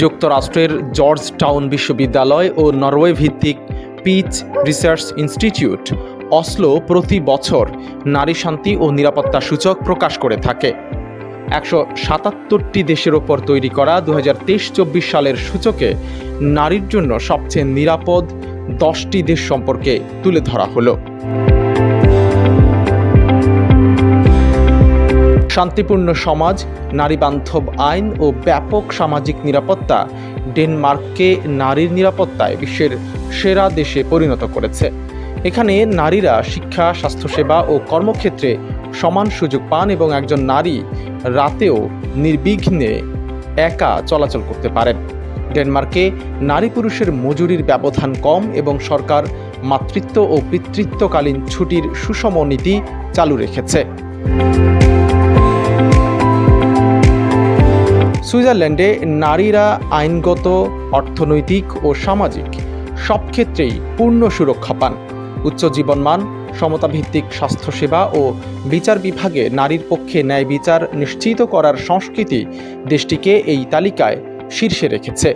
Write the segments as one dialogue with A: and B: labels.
A: যুক্তরাষ্ট্রের Georgetown বিশ্ববিদ্যালয় ও নরওয়ে ভিত্তিক পিচ রিসার্চ ইনস্টিটিউট, অসলো প্রতি বছর নারী শান্তি ও নিরাপত্তা সূচক প্রকাশ করে থাকে। একশো সাতাত্তরটি দেশের ওপর তৈরি করা দু হাজার তেইশ চব্বিশ সালের সূচকে নারীর জন্য সবচেয়ে নিরাপদ দশটি দেশ সম্পর্কে তুলে ধরা হলো। শান্তিপূর্ণ সমাজ নারী বান্ধব আইন ও ব্যাপক সামাজিক নিরাপত্তা ডেনমার্ককে নারীর নিরাপত্তায় বিশ্বের সেরা দেশে পরিণত করেছে। এখানে নারীরা শিক্ষা, স্বাস্থ্যসেবা ও কর্মক্ষেত্রে সমান সুযোগ পান এবং একজন নারী রাতেও নির্বিঘ্নে একা চলাচল করতে পারেন। ডেনমার্কে নারী পুরুষের মজুরির ব্যবধান কম এবং সরকার মাতৃত্ব ও পিতৃত্বকালীন ছুটির সুষম নীতি চালু রেখেছে। সুইজারল্যান্ডে নারীরা আইনগত, অর্থনৈতিক ও সামাজিক সব ক্ষেত্রেই পূর্ণ সুরক্ষা পান। উচ্চ জীবনমান, সমতাভিত্তিক স্বাস্থ্যসেবা ও বিচার বিভাগে নারীর পক্ষে ন্যায় বিচার নিশ্চিত করার সংস্কৃতি দেশটিকে এই তালিকায় শীর্ষে রেখেছে।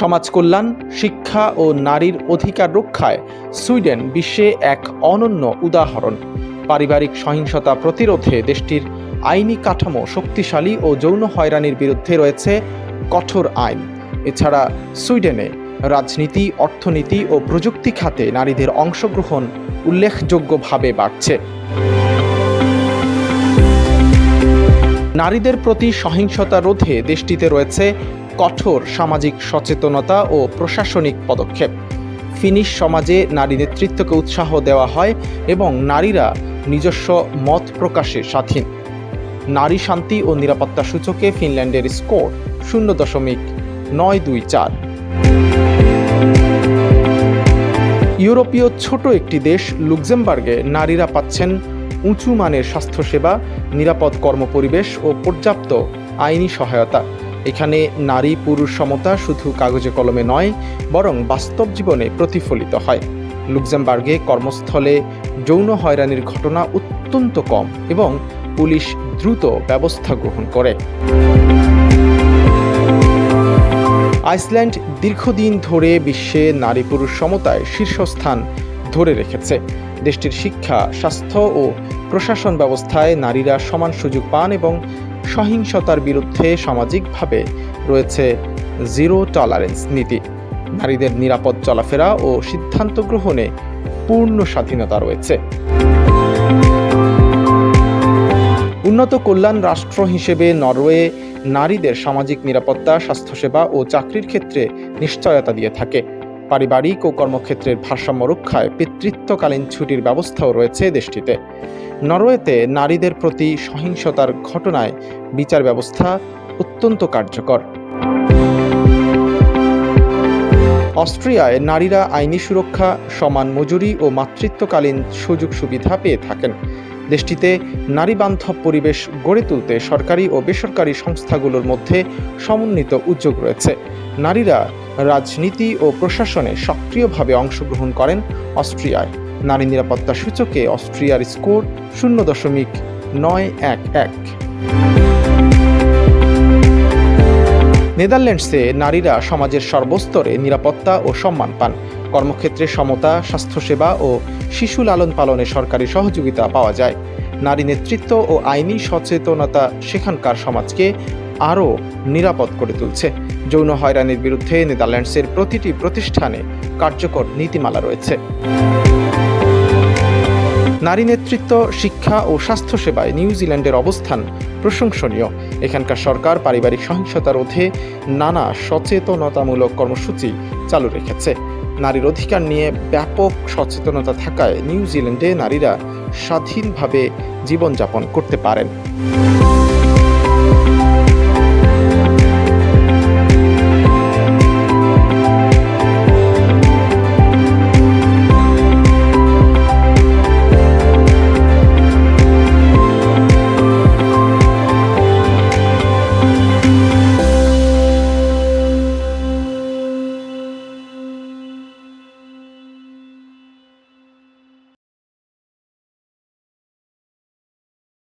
A: সমাজ কল্যাণ, শিক্ষা ও নারীর অধিকার রক্ষায় সুইডেন বিশ্বে এক অনন্য উদাহরণ। পারিবারিক সহিংসতা প্রতিরোধে দেশটির আইনি কাঠামো শক্তিশালী ও যৌন হয়রানির বিরুদ্ধে রয়েছে কঠোর আইন। এছাড়া সুইডেনে রাজনীতি, অর্থনীতি ও প্রযুক্তি খাতে নারীদের অংশগ্রহণ উল্লেখযোগ্যভাবে বাড়ছে। নারীদের প্রতি সহিংসতা রোধে দেশটিতে রয়েছে কঠোর সামাজিক সচেতনতা ও প্রশাসনিক পদক্ষেপ। ফিনিশ সমাজে নারী নেতৃত্বকে উৎসাহ দেওয়া হয় এবং নারীরা নিজস্ব মত প্রকাশে স্বাধীন। নারী শান্তি ও নিরাপত্তা সূচকে ফিনল্যান্ডের স্কোর শূন্য দশমিক নয় দুই চার। ইউরোপীয় ছোট একটি দেশ লুক্সেমবার্গে নারীরা পাচ্ছেন উঁচু মানের স্বাস্থ্যসেবা, নিরাপদ কর্মপরিবেশ ও পর্যাপ্ত আইনি সহায়তা। এখানে নারী পুরুষ সমতা শুধু কাগজে কলমে নয়, বরং বাস্তব জীবনে প্রতিফলিত হয়। লুক্সেমবার্গে কর্মস্থলে যৌন হয়রানির ঘটনা অত্যন্ত কম এবং পুলিশ দ্রুত ব্যবস্থা গ্রহণ করে। আইসল্যান্ড দীর্ঘদিন ধরে বিশ্বে নারী পুরুষ সমতায় শীর্ষস্থান ধরে রেখেছে। দেশটির শিক্ষা, স্বাস্থ্য ও প্রশাসন ব্যবস্থায় নারীরা সমান সুযোগ পান এবং সহিংসতার বিরুদ্ধে সামাজিকভাবে রয়েছে জিরো টলারেন্স নীতি। নারীদের নিরাপদ চলাফেরা ও সিদ্ধান্ত গ্রহণে পূর্ণ স্বাধীনতা রয়েছে। উন্নত কল্যাণ রাষ্ট্র হিসেবে নরওয়ে নারীদের সামাজিক নিরাপত্তা, স্বাস্থ্যসেবা ও চাকরির ক্ষেত্রে নিশ্চয়তা দিয়ে থাকে। পারিবারিক ও কর্মক্ষেত্রের ভারসাম্য রক্ষায় পিতৃত্বকালীন ছুটির ব্যবস্থাও রয়েছে দেশটিতে। নরওয়েতে নারীদের প্রতি সহিংসতার ঘটনায় বিচার ব্যবস্থা অত্যন্ত কার্যকর। অস্ট্রিয়ায় নারীরা আইনি সুরক্ষা, সমান মজুরি ও মাতৃত্বকালীন সুযোগ সুবিধা পেয়ে থাকেন। দেশটিতে নারী বান্ধব পরিবেশ গড়ে তুলতে সরকারি ও বেসরকারি সংস্থাগুলোর মধ্যে সমন্বিত উদ্যোগ রয়েছে। নারীরা রাজনীতি ও প্রশাসনে সক্রিয়ভাবে অংশগ্রহণ করেন অস্ট্রিয়ায়। নারী নিরাপত্তা সূচকে অস্ট্রিয়ার স্কোর শূন্য দশমিক নয় এক এক। নেদারল্যান্ডসে নারীরা সমাজের সর্বস্তরে নিরাপত্তা ও সম্মান পান। কর্মক্ষেত্রে সমতা, স্বাস্থ্যসেবা ও শিশু লালন পালনে সরকারি সহযোগিতা পাওয়া যায়। নারী নেতৃত্ব ও আইনি সচেতনতা সেখানকার সমাজকে আরও নিরাপদ করে তুলছে। যৌন হয়রানির বিরুদ্ধে নেদারল্যান্ডসের প্রতিটি প্রতিষ্ঠানে কার্যকর নীতিমালা রয়েছে। নারী নেতৃত্ব, শিক্ষা ও স্বাস্থ্যসেবায় নিউজিল্যান্ডের অবস্থান প্রশংসনীয়। এখানকার সরকার পারিবারিক সহিংসতা রোধে নানা সচেতনতামূলক কর্মসূচি চালু রেখেছে। নারীর অধিকার নিয়ে ব্যাপক সচেতনতা থাকায় নিউজিল্যান্ডে নারীরা স্বাধীনভাবে জীবনযাপন করতে পারেন।